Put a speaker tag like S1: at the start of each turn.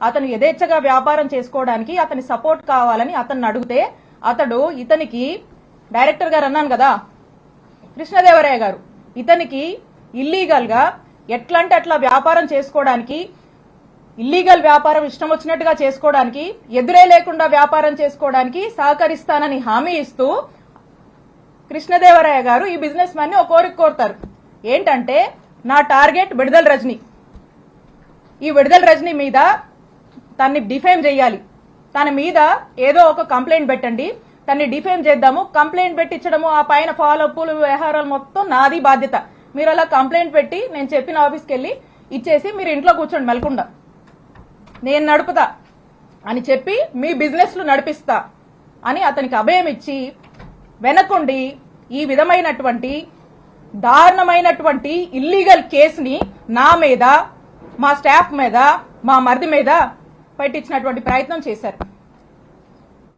S1: అతను యథేచ్ఛగా వ్యాపారం చేసుకోవడానికి అతని సపోర్ట్ కావాలని అతన్ని అడిగితే అతడు ఇతనికి డైరెక్టర్ గారు అన్నాను కదా కృష్ణదేవరాయ గారు ఇతనికి ఇల్లీగల్గా ఎట్లంటే అట్లా వ్యాపారం చేసుకోవడానికి ఇల్లీగల్ వ్యాపారం ఇష్టం వచ్చినట్టుగా చేసుకోవడానికి ఎదురే లేకుండా వ్యాపారం చేసుకోవడానికి సహకరిస్తానని హామీ ఇస్తూ కృష్ణదేవరాయ గారు ఈ బిజినెస్ మ్యాన్ని ఒక కోరిక కోరుతారు. ఏంటంటే నా టార్గెట్ విడుదల రజని. ఈ విడుదల రజని మీద తన్ని డిఫేమ్ చేయాలి. తన మీద ఏదో ఒక కంప్లైంట్ పెట్టండి. తన్ని డిఫేమ్ చేద్దాము. కంప్లైంట్ పెట్టించడము ఆ పైన ఫాలో అప్లు వ్యవహారాలు మొత్తం నాది బాధ్యత. మీరు అలా కంప్లైంట్ పెట్టి నేను చెప్పిన ఆఫీస్కి వెళ్ళి ఇచ్చేసి మీరు ఇంట్లో కూర్చోండి మెలకుండా నేను నడుపుతా అని చెప్పి మీ బిజినెస్లు నడిపిస్తా అని అతనికి అభయం ఇచ్చి వెనకుండి ఈ విధమైనటువంటి దారుణమైనటువంటి ఇల్లీగల్ కేసుని నా మీద మా స్టాఫ్ మీద మా మరిది మీద పెట్టించినటువంటి ప్రయత్నం చేశారు.